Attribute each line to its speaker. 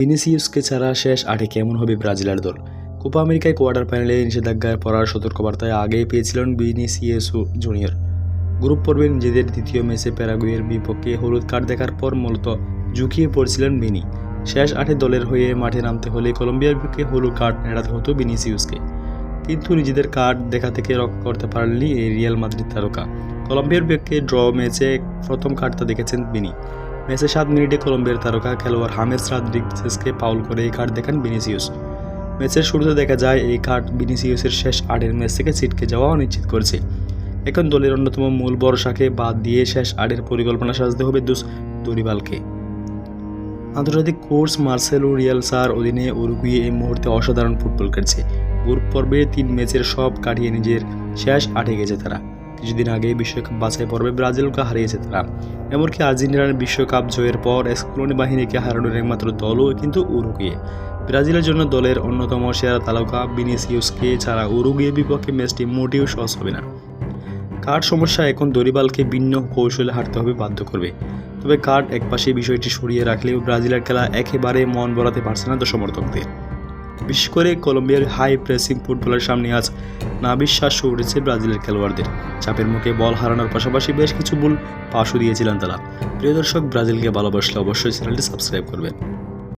Speaker 1: ভিনিসিয়াসকে ছাড়া শেষ আটে কেমন হবে ব্রাজিলের দল? কোপা আমেরিকায় কোয়ার্টার ফাইনালে নিষেধাজ্ঞায় পড়ার সতর্কবার্তায় আগেই পেয়েছিলেন ভিনিসিয়াসু জুনিয়র। গ্রুপ পর্বে নিজেদের দ্বিতীয় ম্যাচে প্যারাগুয়ের বিপক্ষে হলুদ কার্ড দেখার পর মূলত ঝুঁকিয়ে পড়ছিলেন ভিনি। শেষ আটে দলের হয়ে মাঠে নামতে হলে কলম্বিয়ার বিপক্ষে হলুদ কার্ড এড়াতে হতো ভিনিসিয়াসকে কিন্তু নিজেদের কার্ড দেখা থেকে রক্ষা করতে পারেননি এই রিয়াল মাদ্রিদ তারকা। কলম্বিয়ার বিপক্ষে ড্র ম্যাচে প্রথম কার্ডটা দেখেছেন বিনি ম্যাচে সাত মিনিটে কলম্বিয়ার তারকা খেলোয়াড় হামেস রাদ্রিগেসকে পাউল করে এই কার্ড দেখান ভিনিসিয়াস ম্যাচের শুরুতে দেখা যায়, এই কার্ড ভিনিসিয়াসের শেষ আটের ম্যাচ থেকে ছিটকে যাওয়া নিশ্চিত করেছে। এখন দলের অন্যতম মূল ভরসাকে বাদ দিয়ে শেষ আটের পরিকল্পনা সাজতে হবে দুস দরিবালকে। আন্তর্জাতিক কোর্স মার্সেলো রিয়ালসার অধীনে উরুগুয়ে এই মুহূর্তে অসাধারণ ফুটবল খেলছে। গ্রুপ পর্বে তিন ম্যাচের সব কাটিয়ে নিজের শেষ আটে গেছে তারা। কিছুদিন আগে বিশ্বকাপ বাছাই পর্বে ব্রাজিলকে হারিয়েছে তারা। এমনকি আর্জেন্টিনার বিশ্বকাপ জয়ের পর এসকুলনি বাহিনীকে হারানোর একমাত্র দলও কিন্তু উরুগুয়ে। ব্রাজিলের জন্য দলের অন্যতম সেরা তারকা বিনিসিউসকে ছাড়া উরুগুয়ে বিপক্ষে ম্যাচটি মোটেও সহজ হবে না। কার্ড সমস্যা এখন দরিবালকে ভিন্ন কৌশলে হাঁটতে হবে বাধ্য করবে। তবে কার্ড একপাশে বিষয়টি সরিয়ে রাখলেও ব্রাজিলের খেলা একেবারে মন বলাতে পারছে না তো সমর্থকদের বিশেষ করে কলম্বিয়ার হাই প্রেসিং ফুটবলের সামনে আজ না বিশ্বাস উঠেছে ব্রাজিলের খেলোয়াড়দের। চাপের মুখে বল হারানোর পাশাপাশি বেশ কিছু ভুল পাশও দিয়েছিলেন তারা। প্রিয় দর্শক, ব্রাজিলকে ভালোবাসলে অবশ্যই চ্যানেলটি সাবস্ক্রাইব করবেন।